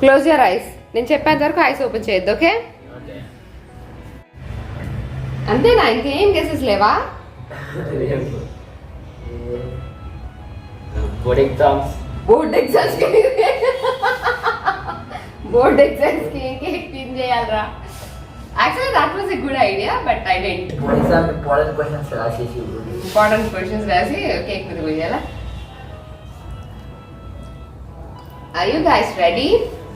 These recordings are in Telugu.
క్లోజ్ యర్ ఐస్ నేను చెప్పేంత వరకు ఐస్ ఓపెన్ చేయొద్దు ఓకే. అంతేనా? ఇంకేం కేసెస్ లేవా? బోర్డ్ ఎగ్జామ్స్ బోర్డ్ ఎగ్జామ్స్కి బోర్డ్ ఎగ్జామ్స్కి కేక్ క్లీన్ చేయాలరా? Actually that was a good idea but I dent exam important questions రాసేసి ఇంపార్టెంట్ క్వశ్చన్స్ రాసి కేక్ మీద పోయాలా Are you guys ready?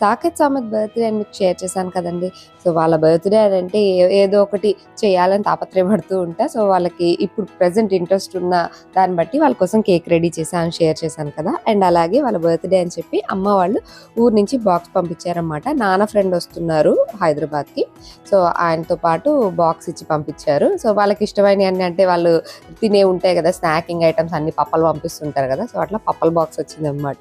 Saketh సామత్ birthday అని మీకు షేర్ చేశాను కదండి. సో వాళ్ళ బర్త్డే అని అంటే ఏదో ఒకటి చేయాలని తాపత్రయపడుతూ ఉంటా. సో వాళ్ళకి ఇప్పుడు ప్రజెంట్ ఇంట్రెస్ట్ ఉన్న దాన్ని బట్టి వాళ్ళ కోసం కేక్ రెడీ చేశాను షేర్ చేశాను కదా. అండ్ అలాగే వాళ్ళ బర్త్డే అని చెప్పి అమ్మ వాళ్ళు ఊరు నుంచి బాక్స్ పంపించారనమాట నాన్న ఫ్రెండ్ వస్తున్నారు హైదరాబాద్కి. సో ఆయనతో పాటు బాక్స్ ఇచ్చి పంపించారు. సో వాళ్ళకి ఇష్టమైన అన్ని అంటే వాళ్ళు తినే ఉంటాయి కదా స్నాకింగ్ ఐటమ్స్ అన్ని పప్పలు పంపిస్తుంటారు కదా. సో అట్లా పప్పల బాక్స్ వచ్చిందనమాట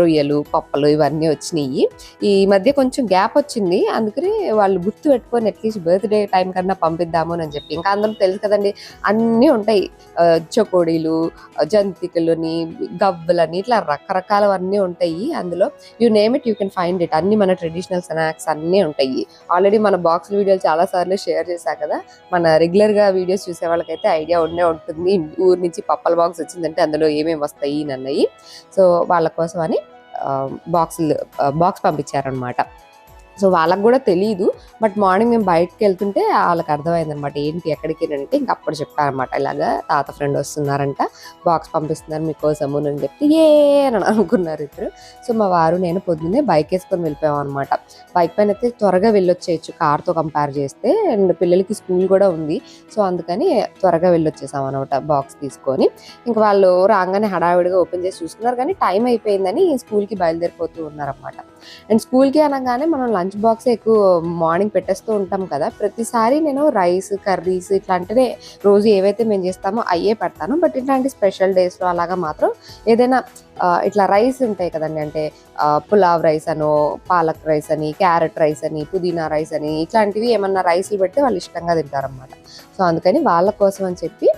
రొయ్యలు పప్పలు ఇవన్నీ వచ్చినాయి. ఈ మధ్య కొంచెం గ్యాప్ వచ్చింది. అందుకని వాళ్ళు గుర్తు పెట్టుకొని అట్లీస్ట్ బర్త్డే టైం కన్నా పంపిద్దాము అని చెప్పి. ఇంకా అందరం తెలుసు కదండి అన్నీ ఉంటాయి. చకోడీలు ఆ, జంతికలని గవ్వలని ఇట్లా రకరకాలవన్నీ ఉంటాయి. అందులో you name it you can find it అన్ని మన ట్రెడిషనల్ స్నాక్స్ అన్నీ ఉంటాయి. ఆల్రెడీ మన బాక్స్ వీడియోలు చాలా సార్లు షేర్ చేశా కదా. మన రెగ్యులర్గా వీడియోస్ చూసే వాళ్ళకైతే ఐడియా ఉండే ఉంటుంది. ఊరు నుంచి పప్పల బాక్స్ వచ్చిందంటే అందులో ఏమేమి వస్తాయి అన్నవి సో వాళ్ళ కోసం అని బాక్సులు బాక్స్ పంపించారనమాట సో వాళ్ళకి కూడా తెలియదు బట్ మార్నింగ్ మేము బయటకు వెళ్తుంటే వాళ్ళకి అర్థమైంది అనమాట ఏంటి ఎక్కడికి అంటే ఇంక అప్పుడు చెప్పారనమాట ఇలాగా తాత ఫ్రెండ్ వస్తున్నారంట బాక్స్ పంపిస్తున్నారు మీకోసము అని చెప్తే ఏ అని అనుకున్నారు ఇద్దరు. సో మా వారు నేను పొద్దున్నే బైక్ వేసుకొని వెళ్ళిపోయాం అనమాట బైక్ పైన అయితే త్వరగా వెళ్ళొచ్చేయచ్చు కార్తో కంపేర్ చేస్తే అండ్ పిల్లలకి స్కూల్ కూడా ఉంది. సో అందుకని త్వరగా వెళ్ళొచ్చేసాం అనమాట బాక్స్ తీసుకొని. ఇంకా వాళ్ళు రాగానే హడావిడిగా ఓపెన్ చేసి చూస్తున్నారు కానీ టైం అయిపోయిందని స్కూల్కి బయలుదేరిపోతూ ఉన్నారనమాట. అండ్ స్కూల్కి అనగానే మనం లంచ్ బాక్స్ ఎక్కువ మార్నింగ్ పెట్టేస్తూ ఉంటాం కదా. ప్రతిసారి నేను రైస్ కర్రీస్ ఇట్లాంటివి రోజు ఏవైతే మేము చేస్తామో అయ్యే పెడతాను. బట్ ఇట్లాంటి స్పెషల్ డేస్లో అలాగా మాత్రం ఏదైనా ఇట్లా రైస్ ఉంటాయి కదండి. అంటే పులావ్ రైస్ అనో పాలక్ రైస్ అని క్యారెట్ రైస్ అని పుదీనా రైస్ అని ఇట్లాంటివి ఏమన్నా రైస్లు పెడితే వాళ్ళు ఇష్టంగా తింటారనమాట సో అందుకని వాళ్ళ కోసం అని చెప్పి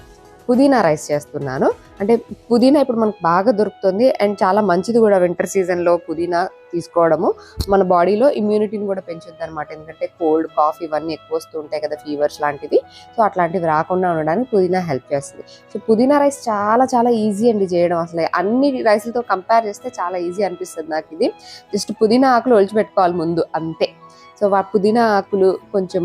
పుదీనా రైస్ చేస్తున్నాను. అంటే పుదీనా ఇప్పుడు మనకు బాగా దొరుకుతుంది. అండ్ చాలా మంచిది కూడా వింటర్ సీజన్లో పుదీనా తీసుకోవడము. మన బాడీలో ఇమ్యూనిటీని కూడా పెంచుద్ది అనమాట ఎందుకంటే కోల్డ్ కాఫ్ ఇవన్నీ ఎక్కువ వస్తూ ఉంటాయి కదా ఫీవర్స్ లాంటివి సో అట్లాంటివి రాకుండా ఉండడానికి పుదీనా హెల్ప్ చేస్తుంది. సో పుదీనా రైస్ చాలా చాలా ఈజీ అండి చేయడం. అసలు అన్ని రైస్లతో కంపేర్ చేస్తే చాలా ఈజీ అనిపిస్తుంది నాకు ఇది. జస్ట్ పుదీనా ఆకులు ఒలిచిపెట్టుకోవాలి ముందు అంతే. సో ఆ పుదీనా ఆకులు కొంచెం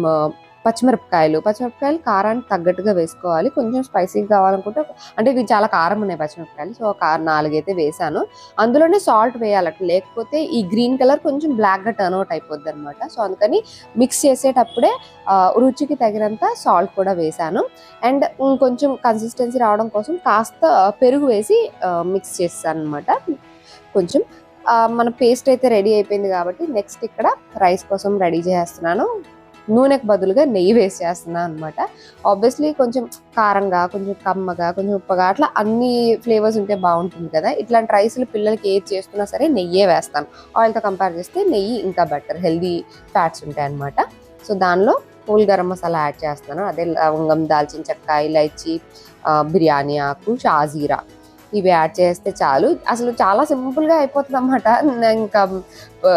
పచ్చిమిరపకాయలు. పచ్చిమిరపకాయలు కారానికి తగ్గట్టుగా వేసుకోవాలి. కొంచెం స్పైసీగా కావాలనుకుంటే అంటే ఇవి చాలా కారం ఉన్నాయి పచ్చిమిరపకాయలు. సో ఒక నాలుగైతే వేసాను. అందులోనే సాల్ట్ వేయాలట లేకపోతే ఈ గ్రీన్ కలర్ కొంచెం బ్లాక్గా టర్న్ అవుట్ అయిపోద్ది అనమాట సో అందుకని మిక్స్ చేసేటప్పుడే రుచికి తగినంత సాల్ట్ కూడా వేసాను. అండ్ కొంచెం కన్సిస్టెన్సీ రావడం కోసం కాస్త పెరుగు వేసి మిక్స్ చేస్తాను అనమాట కొంచెం మన పేస్ట్ అయితే రెడీ అయిపోయింది కాబట్టి నెక్స్ట్ ఇక్కడ రైస్ కోసం రెడీ చేస్తున్నాను. నూనెకు బదులుగా నెయ్యి వేసేస్తున్నాను అనమాట ఆబ్వియస్లీ కొంచెం కారంగా కొంచెం కమ్మగా కొంచెం ఉప్పగా అట్లా అన్ని ఫ్లేవర్స్ ఉంటే బాగుంటుంది కదా. ఇట్లాంటి రైస్లు పిల్లలకి ఏది చేస్తున్నా సరే నెయ్యే వేస్తాను. ఆయిల్తో కంపేర్ చేస్తే నెయ్యి ఇంకా బెటర్ హెల్దీ ఫ్యాట్స్ ఉంటాయి అనమాట సో దానిలో పూల్ గరం మసాలా యాడ్ చేస్తాను. అదే లవంగం దాల్చిన చెక్క ఇలాచి బిర్యానీ ఆకు షాజీరా. ఇవి యాడ్ చేస్తే చాలు. అసలు చాలా సింపుల్గా అయిపోతుంది అనమాట ఇంకా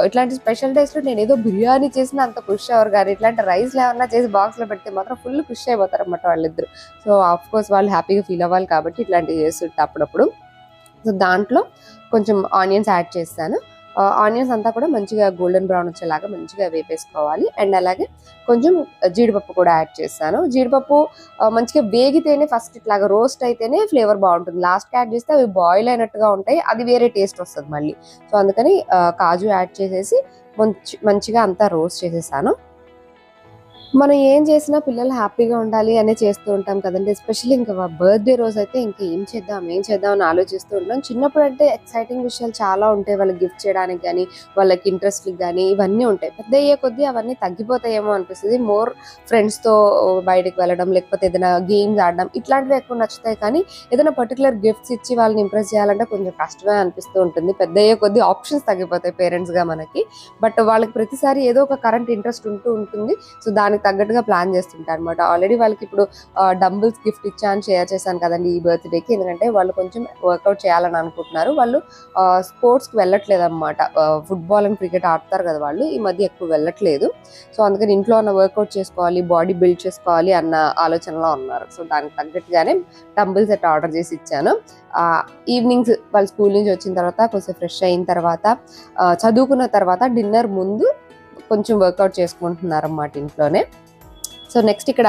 ఇట్లాంటి స్పెషల్ డేస్లో నేను ఏదో బిర్యానీ చేసిన అంత ఖుషి అవ్వరు కానీ ఇట్లాంటి రైస్లు ఏమన్నా చేసి బాక్స్లో పెడితే మాత్రం ఫుల్ ఖుషి అయిపోతారు అనమాట వాళ్ళిద్దరు. సో ఆఫ్ కోర్స్ వాళ్ళు హ్యాపీగా ఫీల్ అవ్వాలి కాబట్టి ఇట్లాంటివి చేస్తుంటే అప్పుడప్పుడు. సో దాంట్లో కొంచెం ఆనియన్స్ యాడ్ చేస్తాను. ఆనియన్స్ అంతా కూడా మంచిగా గోల్డెన్ బ్రౌన్ వచ్చేలాగా మంచిగా వేపేసుకోవాలి. అండ్ అలాగే కొంచెం జీడిపప్పు కూడా యాడ్ చేస్తాను. జీడిపప్పు మంచిగా వేగితేనే ఫస్ట్ ఇట్లాగా రోస్ట్ అయితేనే ఫ్లేవర్ బాగుంటుంది. లాస్ట్ యాడ్ చేస్తే అవి బాయిల్ అయినట్టుగా ఉంటాయి. అది వేరే టేస్ట్ వస్తుంది మళ్ళీ. సో అందుకని కాజు యాడ్ చేసేసి మంచి మంచిగా అంతా రోస్ట్ చేసేసాను. మనం ఏం చేసినా పిల్లలు హ్యాపీగా ఉండాలి అనే చేస్తూ ఉంటాం కదండి. ఎస్పెషల్లీ ఇంకా బర్త్డే రోజు అయితే ఇంకా ఏం చేద్దాం ఏం చేద్దాం అని ఆలోచిస్తూ ఉంటాం. చిన్నప్పుడు అంటే ఎక్సైటింగ్ విషయాలు చాలా ఉంటాయి. వాళ్ళకి గిఫ్ట్ చేయడానికి కానీ వాళ్ళకి ఇంట్రెస్ట్ కానీ ఇవన్నీ ఉంటాయి. పెద్ద అయ్యే కొద్దీ అవన్నీ తగ్గిపోతాయేమో అనిపిస్తుంది. మోర్ ఫ్రెండ్స్తో బయటకు వెళ్ళడం లేకపోతే ఏదైనా గేమ్స్ ఆడడం ఇట్లాంటివి ఎక్కువ నచ్చుతాయి. కానీ ఏదైనా పర్టికులర్ గిఫ్ట్స్ ఇచ్చి వాళ్ళని ఇంప్రెస్ చేయాలంటే కొంచెం కష్టమే అనిపిస్తూ ఉంటుంది. పెద్ద అయ్యే కొద్దీ ఆప్షన్స్ తగ్గిపోతాయి పేరెంట్స్గా మనకి. బట్ వాళ్ళకి ప్రతిసారి ఏదో ఒక కరెంట్ ఇంట్రెస్ట్ ఉంటూ ఉంటుంది. సో దానికి తగ్గట్టుగా ప్లాన్ చేస్తుంటారు అనమాట ఆల్రెడీ వాళ్ళకి ఇప్పుడు డంబుల్స్ గిఫ్ట్ ఇచ్చాను షేర్ చేశాను కదండి ఈ బర్త్డేకి ఎందుకంటే వాళ్ళు కొంచెం వర్కౌట్ చేయాలని అనుకుంటున్నారు. వాళ్ళు స్పోర్ట్స్కి వెళ్ళట్లేదు అనమాట ఫుట్బాల్ అండ్ క్రికెట్ ఆడతారు కదా వాళ్ళు. ఈ మధ్య ఎక్కువ వెళ్ళట్లేదు. సో అందుకని ఇంట్లో ఉన్న వర్కౌట్ చేసుకోవాలి బాడీ బిల్డ్ చేసుకోవాలి అన్న ఆలోచనలో ఉన్నారు. సో దానికి తగ్గట్టుగానే డంబుల్ సెట్ ఆర్డర్ చేసి ఇచ్చాను. ఈవినింగ్స్ వాళ్ళ స్కూల్ నుంచి వచ్చిన తర్వాత కొంచెం ఫ్రెష్ అయిన తర్వాత చదువుకున్న తర్వాత డిన్నర్ ముందు కొంచెం వర్కౌట్ చేసుకుంటున్నారన్నమాట ఇంట్లోనే. సో నెక్స్ట్ ఇక్కడ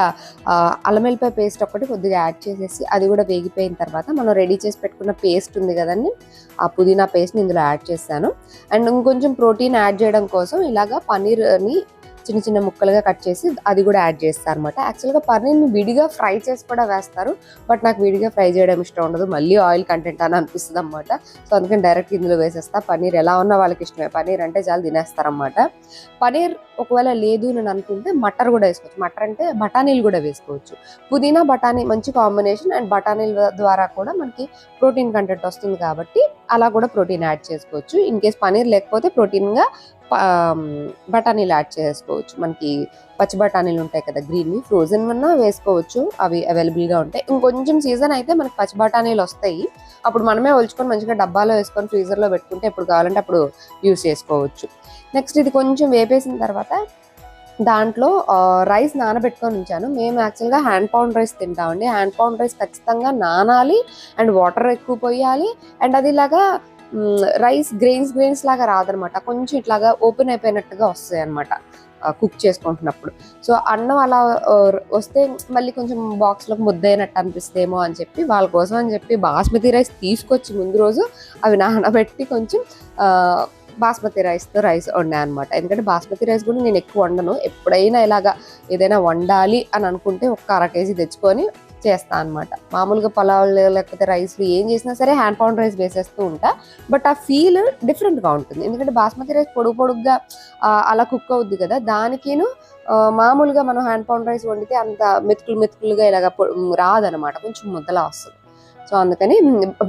అల్లమెల్లిపాయ పేస్ట్ ఒకటి కొద్దిగా యాడ్ చేసేసి అది కూడా వేగిపోయిన తర్వాత మనం రెడీ చేసి పెట్టుకున్న పేస్ట్ ఉంది కదండి ఆ పుదీనా పేస్ట్ని ఇందులో యాడ్ చేశాను. అండ్ ఇంకొంచెం ప్రోటీన్ యాడ్ చేయడం కోసం ఇలాగా పన్నీర్ని చిన్న చిన్న ముక్కలుగా కట్ చేసి అది కూడా యాడ్ చేస్తారు అనమాట యాక్చువల్గా పన్నీర్ని విడిగా ఫ్రై చేసి కూడా వేస్తారు. బట్ నాకు విడిగా ఫ్రై చేయడం ఇష్టం ఉండదు. మళ్ళీ ఆయిల్ కంటెంట్ అని అనిపిస్తుంది అనమాట సో అందుకని డైరెక్ట్ ఇందులో వేసేస్తా. పన్నీర్ ఎలా ఉన్నా వాళ్ళకి ఇష్టమే. పన్నీర్ అంటే చాలా తినేస్తారనమాట పన్నీర్ ఒకవేళ లేదు నేను అనుకుంటే మటర్ కూడా వేసుకోవచ్చు. మటర్ అంటే బఠానీలు కూడా వేసుకోవచ్చు. పుదీనా బఠానీ మంచి కాంబినేషన్ అండ్ బఠానీల ద్వారా కూడా మనకి ప్రోటీన్ కంటెంట్ వస్తుంది కాబట్టి అలా కూడా ప్రోటీన్ యాడ్ చేసుకోవచ్చు. ఇన్ కేస్ పన్నీర్ లేకపోతే ప్రోటీన్గా బఠానీలు యాడ్ చేసుకోవచ్చు. మనకి పచ్చి బఠానీలు ఉంటాయి కదా గ్రీన్వి. ఫ్రోజన్ ఉన్న వేసుకోవచ్చు. అవి అవైలబుల్గా ఉంటాయి. ఇంకొంచెం సీజన్ అయితే మనకి పచ్చి బఠానీలు వస్తాయి. అప్పుడు మనమే ఒలుచుకొని మంచిగా డబ్బాలో వేసుకొని ఫ్రీజర్లో పెట్టుకుంటే ఎప్పుడు కావాలంటే అప్పుడు యూస్ చేసుకోవచ్చు. నెక్స్ట్ ఇది కొంచెం వేపేసిన తర్వాత దాంట్లో రైస్ నానబెట్టుకొని ఉంచాను. మేము యాక్చువల్గా హ్యాండ్ పౌండ్ రైస్ తింటామండి. హ్యాండ్ పౌండ్ రైస్ ఖచ్చితంగా నానాలి అండ్ వాటర్ ఎక్కువ పోయాలి. అండ్ అది ఇలాగా రైస్ గ్రెయిన్స్ గ్రెయిన్స్ లాగా రాదనమాట. కొంచెం ఇట్లాగా ఓపెన్ అయిపోయినట్టుగా వస్తాయి అనమాట కుక్ చేసుకుంటున్నప్పుడు. సో అన్నం అలా వస్తే మళ్ళీ కొంచెం బాక్స్లో ముద్ద అయినట్టు అనిపిస్తేమో అని చెప్పి వాళ్ళ కోసం అని చెప్పి బాస్మతి రైస్ తీసుకొచ్చి ముందు రోజు అవి నానబెట్టి కొంచెం బాస్మతి రైస్తో రైస్ వండాను అనమాట ఎందుకంటే బాస్మతి రైస్ కూడా నేను ఎక్కువ వండను. ఎప్పుడైనా ఇలాగా ఏదైనా వండాలి అని అనుకుంటే ఒక అర కేజీ తెచ్చుకొని చేస్తాను అనమాట మామూలుగా పలావులు లేకపోతే రైస్లు ఏం చేసినా సరే హ్యాండ్ పౌండ్ రైస్ వేసేస్తూ ఉంటా. బట్ ఆ ఫీల్ డిఫరెంట్గా ఉంటుంది. ఎందుకంటే బాస్మతి రైస్ పొడుగు పొడుగ్గా అలా కుక్ అవుద్ది కదా. దానికిను మామూలుగా మనం హ్యాండ్ పౌండ్ రైస్ వండితే అంత మెతుకులు మెతుకులుగా ఇలాగ పొ- రాదనమాట. కొంచెం ముద్దలా వస్తుంది. సో అందుకని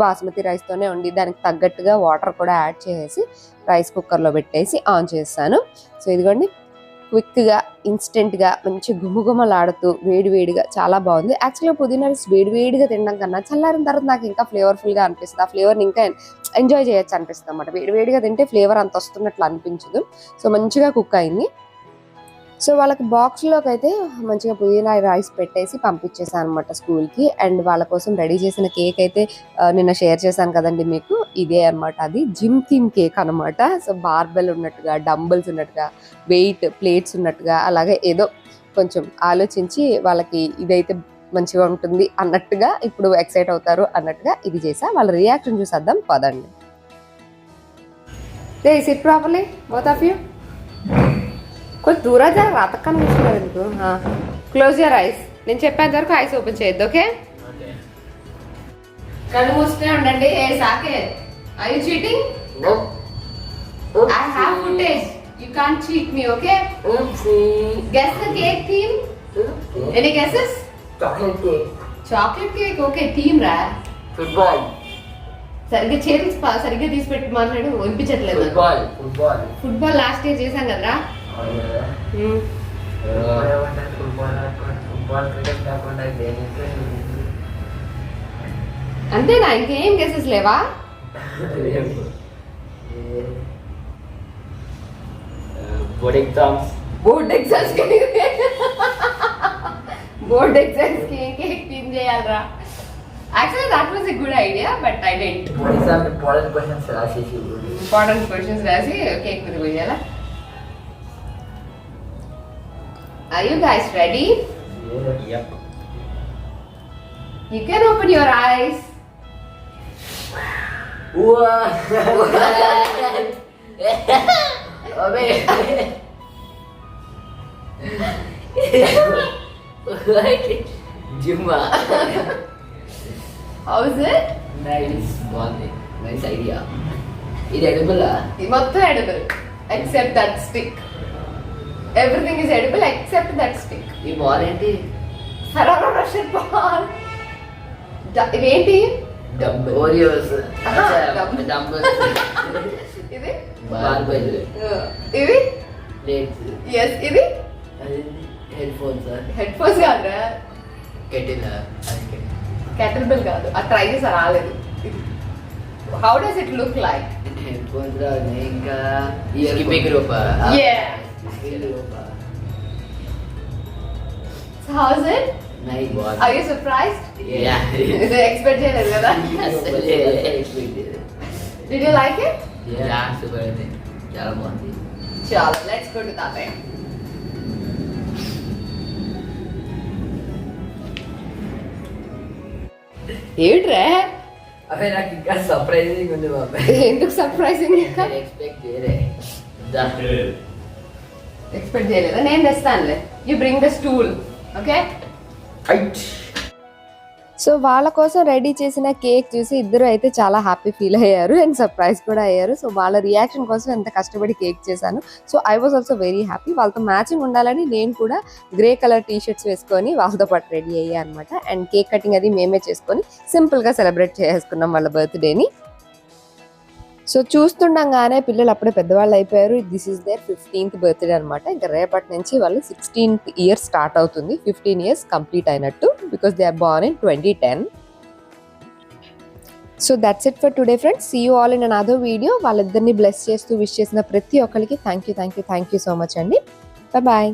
బాస్మతి రైస్తోనే ఉండి దానికి తగ్గట్టుగా వాటర్ కూడా యాడ్ చేసేసి రైస్ కుక్కర్లో పెట్టేసి ఆన్ చేస్తాను. సో ఇదిగోండి క్విక్గా ఇన్స్టెంట్గా మంచి గుమగుమలాడుతూ వేడివేడిగా చాలా బాగుంది. యాక్చువల్గా పుదీనా రైస్ వేడివేడిగా తినడం కన్నా చల్లారిన తర్వాత నాకు ఇంకా ఫ్లేవర్ఫుల్గా అనిపిస్తుంది. ఆ ఫ్లేవర్ని ఇంకా ఎంజాయ్ చేయొచ్చు అనిపిస్తుంది అనమాట వేడివేడిగా తింటే ఫ్లేవర్ అంత వస్తున్నట్లు అనిపించదు. సో మంచిగా కుక్ అయింది. సో వాళ్ళకి బాక్స్లోకి అయితే మంచిగా పుదీనా రైస్ పెట్టేసి పంపించేసాను అనమాట స్కూల్కి. అండ్ వాళ్ళ కోసం రెడీ చేసిన కేక్ అయితే నిన్న షేర్ చేశాను కదండి మీకు. ఇదే అన్నమాట అది. జిమ్ థీమ్ కేక్ అనమాట సో బార్బెల్ ఉన్నట్టుగా డంబుల్స్ ఉన్నట్టుగా వెయిట్ ప్లేట్స్ ఉన్నట్టుగా అలాగే ఏదో కొంచెం ఆలోచించి వాళ్ళకి ఇదైతే మంచిగా ఉంటుంది అన్నట్టుగా ఇప్పుడు ఎక్సైట్ అవుతారు అన్నట్టుగా ఇది చేసా. వాళ్ళ రియాక్షన్ చూసేద్దాం పదండి. Sit properly both of you కొంచెం దూరం జర రాతక్కని కూర్చున్నారు ఎందుకు క్లోజ్ యర్ ఐస్ నేను చెప్పేంత వరకు ఐస్ ఓపెన్ చేయొద్దు ఓకే కళ్ళు మూసుకునే ఉండండి ఏ సాకే I you cheating. I have footage you can't cheat me okay. Guess the cake theme. Any guesses. Chocolate cake okay theme రా Football. సరిగ్గా చేతులు సరిగ్గా తీసి పెట్టి మాట్లాడు వినిపించట్లేదు. Football. ఫుట్బాల్ లాస్ట్ ఇయర్ చేశాం కదరా Oh yeah. మ్మ్. Football ఏమన్నా football ఆడుకోండి. football cricket కాకుండా దేనికి అంతేనా ఇంకేం గెసెస్ లేవా board exams. బోర్డ్ ఎగ్జామ్స్కి బోర్డ్ ఎగ్జామ్స్కి కేక్ థీమ్ చేయాలరా actually that was a good idea but I dent exam important questions రాసేసి ఇంపార్టెంట్ క్వశ్చన్స్ రాసి కేక్ మీద పోయాలా Are you guys ready? Yep. You can open your eyes. Wow. Juma. How is it? Nice morning. Nice idea. It edible? Huh? It's edible. Except that stick. Everything is edible except that stick ఈ బాల్ ఏంటి? Ferrero Rocher ball dumbbell Oreos ఇది? బార్బెల్ ఇది? ప్లేట్స్ ఎస్ ఇది? హెడ్ ఫోన్స్ హెడ్ ఫోన్స్ కాదురా కెటిల్ కెటిల్ బిల్ కాదు. ఆ ట్రై చేసి రాలేదు. How does it look like headphones ఇంకా. Skipping rope Yeah. skipping rope how's it nice ball are you surprised yeah ఇది ఎక్స్పెక్ట్ చేయలేదు కదా did you like it yeah super ఉంది చాలా బాగుంది చాలా లెట్స్ గో టు తాతయ్య ఏమిట్రా అవే నాకు ఇంకా సర్ప్రైజింగ్ ఉంది బాబా ఎందుకు సర్ప్రైజింగ్ ఇంకా ఎక్స్పెక్ట్ చేయలే దా ఎక్స్పెక్ట్ చేయలేదా? నేను తెస్తానులే. You bring the stool okay so వాళ్ళ కోసం రెడీ చేసిన కేక్ చూసి ఇద్దరు అయితే చాలా హ్యాపీ ఫీల్ అయ్యారు అండ్ సర్ప్రైజ్ కూడా అయ్యారు. సో వాళ్ళ రియాక్షన్ కోసం ఎంత కష్టపడి కేక్ చేశాను. So I was also very happy వాళ్ళతో మ్యాచింగ్ ఉండాలని నేను కూడా గ్రే కలర్ టీ షర్ట్స్ వేసుకొని వాళ్ళతో పాటు రెడీ అయ్యా అనమాట అండ్ కేక్ కటింగ్ అది మేమే చేసుకొని సింపుల్గా సెలబ్రేట్ చేసుకున్నాం వాళ్ళ బర్త్డేని సో చూస్తుండగానే పిల్లలు అప్పుడే పెద్దవాళ్ళు అయిపోయారు. This is their fifteenth birthday అనమాట ఇంకా రేపటి నుంచి వాళ్ళు సిక్స్టీన్త్ ఇయర్ స్టార్ట్ అవుతుంది. ఫిఫ్టీన్ ఇయర్స్ కంప్లీట్ అయినట్టు because they are born in twenty ten so that's it for today friends see you all in another video వాళ్ళిద్దరిని బ్లెస్ చేస్తూ విష్ చేసిన ప్రతి ఒక్కరికి thank you thank you thank you so much అండి. బాయ్